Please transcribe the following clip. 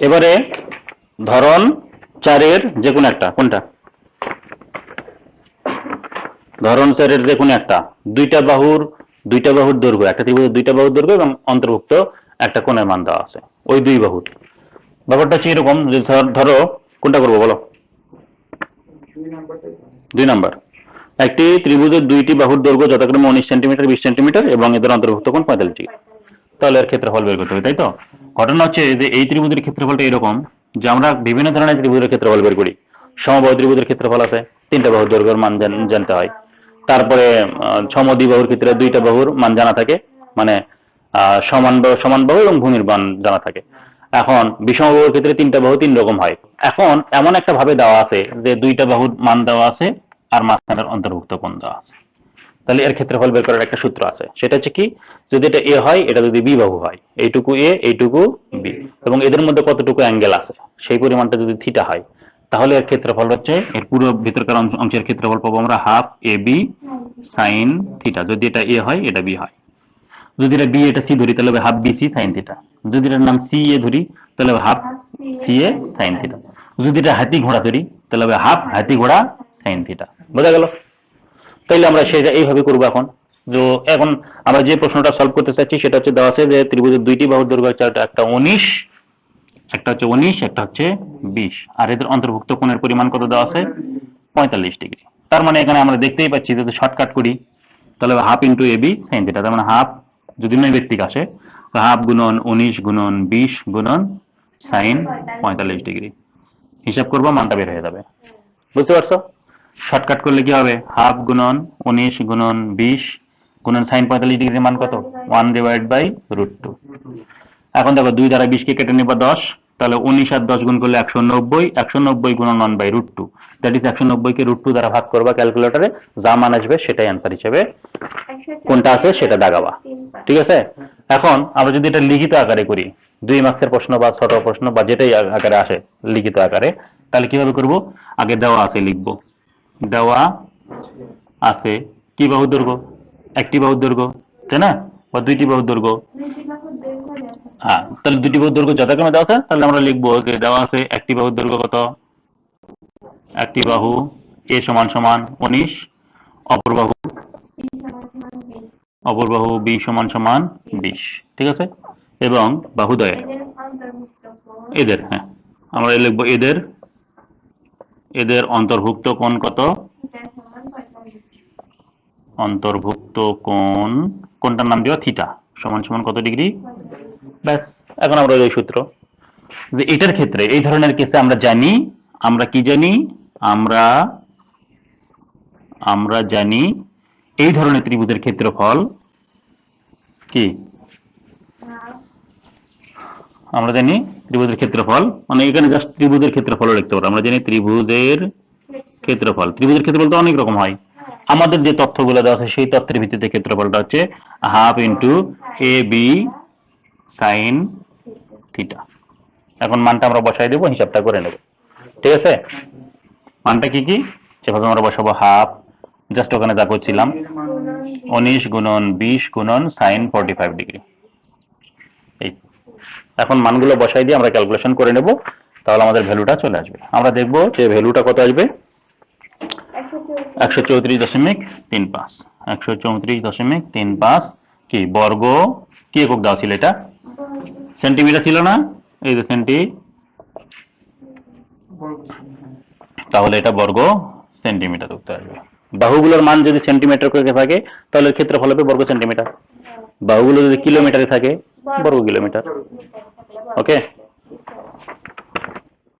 এবারে ধরন চারের যে কোনো একটা, কোনটা? ধরন চারের যে কোনো একটা। দুইটা বাহুর দুইটা বাহুর দৈর্ঘ্য, একটা ত্রিভুজের দুইটা বাহুর দৈর্ঘ্য এবং অন্তর্ভুক্ত একটা কোণের মান দেওয়া আছে, ওই দুই বাহুর। ব্যাপারটা হচ্ছে এরকম যে ধর- কোনটা করব বলো? দুই নাম্বার। একটি ত্রিভুজের দুইটি বাহুর দৈর্ঘ্য যথাক্রমে উনিশ সেন্টিমিটার, বিশ সেন্টিমিটার এবং এদের অন্তর্ভুক্ত কোণ পঁয়তাল্লিশ ডিগ্রি। তাহলে এর ক্ষেত্রফল বের করতে হবে তাই তো? ঘটনা হচ্ছে যে এই ত্রিভুজের ক্ষেত্রফলটা এরকম যে আমরা বিভিন্ন ধরনের ত্রিভুজের ক্ষেত্রফল বের করি। সমবাহু ত্রিভুজের ক্ষেত্রফল আছে তিনটা বাহুর দৈর্ঘ্যের মান জানতে হয়। তারপরে আহ, সমদ্বিবাহুর ক্ষেত্রে দুইটা বাহুর মান জানা থাকে মানে সমান সমান বাহু এবং ভূমির মান জানা থাকে। এখন বিষমবাহুর ক্ষেত্রে তিনটা বাহু তিন রকম হয়। এখন এমন একটা ভাবে দেওয়া আছে যে দুইটা বাহুর মান দেওয়া আছে আর মাঝখানের অন্তর্ভুক্ত কোণ দেওয়া আছে। তাহলে এর ক্ষেত্রফল বের করার একটা সূত্র আছে। সেটা হচ্ছে কি? যদি এটা এ হয়, এটা যদি বি বাহু হয়, এইটুকু এ এইটুকু বি এবং এদের মধ্যে কতটুকু অ্যাঙ্গেল আছে? সেই পরিমাণটা যদি থিটা হয়, তাহলে এর ক্ষেত্রফল হচ্ছে, এর পুরো ভিতরকার অংশ- অংশের ক্ষেত্রফল পাবো আমরা half A B sine theta যদি এটা এ হয়, এটা বি হয়। যদি এটা বি এটা সি ধরি, তাহলে হবে half B C sine theta যদি এটার নাম সি এ ধরি, তাহলে হবে half C A sine theta যদি এটা হাতি ঘোড়া ধরি, তাহলে হবে হাফ হাতি ঘোড়া সাইন থিটা বোঝা গেল? তাইলে আমরা সেটা এইভাবে করব এখন। যে এখন আমরা যে প্রশ্নটা সলভ করতে চাচ্ছি, সেটা হচ্ছে দেওয়া আছে যে ত্রিভুজের দুইটি বাহুর দৈর্ঘ্য হচ্ছে একটা- উনিশ, একটা হচ্ছে উনিশ, একটা হচ্ছে বিশ। আর এদের অন্তর্ভুক্ত কোণের পরিমাণ কত দেওয়া আছে? পঁয়তাল্লিশ ডিগ্রি। তার মানে এখানে আমরা দেখতেই পাচ্ছি যদি শর্টকাট করি। তাহলে half into A B sine theta তার মানে হাফ যদি নয় নৈবেত্তিক আসে হাফ গুণন উনিশ গুণন বিশ গুণন সাইন পঁয়তাল্লিশ ডিগ্রি। হিসাব করব, মানটা বের হয়ে যাবে। বুঝতে পারছ? শর্টকাট করলে কি হবে? হাফ গুণন উনিশ গুণন বিশ গুণন সাইন পঁয়তাল্লিশ ডিগ্রির মান কত? One divide by root two. এখন দেখো দুই দ্বারা বিশকে কেটে নেবা দশ, তাহলে উনিশ আর দশ গুণ করলে একশো নব্বই একশো নব্বই গুণন one by root two. That is একশো নব্বইকে রুট টু দ্বারা ভাগ করবা ক্যালকুলেটরে, যা মান আসবে সেটাই অ্যান্সার হিসেবে কোনটা আছে সেটা দাগাবা ঠিক আছে? এখন আমরা যদি এটা লিখিত আকারে করি, দুই মার্কসের প্রশ্ন বা ছোট প্রশ্ন বা যেটাই আকারে আসে লিখিত আকারে, তাহলে কীভাবে করব? আগে দেওয়া আছে লিখব। দেওয়া আছে। কি বাহু দৈর্ঘ্য? একটি বাহু দৈর্ঘ্য, তাই না? বা দুইটি বাহু দৈর্ঘ্য? হ্যাঁ তাহলে দুটি বাহুর দৈর্ঘ্য যথাক্রমে দেওয়া আছে? তাহলে আমরা লিখব যে দেওয়া আছে একটি বাহুর দৈর্ঘ্য কত? একটি বাহু এ সমান সমান উনিশ, অপর বাহু অপর বাহু বি সমান সমান বিশ, ঠিক আছে? এবং বাহুদয় এদের হ্যাঁ। আমরা লিখব এদের এদের অন্তর্ভুক্ত কোণ কত? অন্তর্ভুক্ত কোণ কোনটার নাম দেওয়া থিটা, সমান সমান কত ডিগ্রি? ব্যাস, এখন আমরা ওই সূত্র। যে এটার ক্ষেত্রে, এই ধরনের কেসে আমরা জানি, আমরা কি জানি? আমরা আমরা জানি এই ধরনের ত্রিভুজের ক্ষেত্রফল কি? আমরা জানি ত্রিভুজের ক্ষেত্রফল মানে এখানে জাস্ট ত্রিভুজের ক্ষেত্রফল লিখতে পারব আমরা জানি ত্রিভুজের ক্ষেত্রফল। ত্রিভুজের ক্ষেত্রফল তো অনেক রকম হয়। আমাদের যে তথ্যগুলো দেওয়া আছে, সেই তথ্যের ভিত্তিতে ক্ষেত্রফলটা হচ্ছে half into A B sine theta এখন মানটা আমরা বসাই দেবো, হিসাবটা করে নেব। ঠিক আছে? মানটা কি কি? সেভাবে আমরা বসাবো হাফ জাস্ট ওখানে যা করছিলাম উনিশ গুণন বিশ গুণন সাইন ফর্টি ফাইভ ডিগ্রি এই এখন মানগুলো বসাই দিয়ে আমরা ক্যালকুলেশন করে নেব, তাহলে আমাদের ভ্যালুটা চলে আসবে। আমরা দেখব যে ভ্যালুটা কত আসবে? একশো চৌত্রিশ দশমিক তিন পাঁচ। একশো চৌত্রিশ দশমিক তিন পাঁচ কি, বর্গ? কি একক দেওয়া ছিল এটা? সেন্টিমিটার ছিল না? এই যে সেন্টি তাহলে এটা বর্গ সেন্টিমিটার উত্তর আসবে। বাহুগুলোর মান যদি সেন্টিমিটার করে থাকে তাহলে ক্ষেত্রফল হবে বর্গ সেন্টিমিটার বা যদি কিলোমিটারে থাকে বর্গ কিলোমিটার ওকে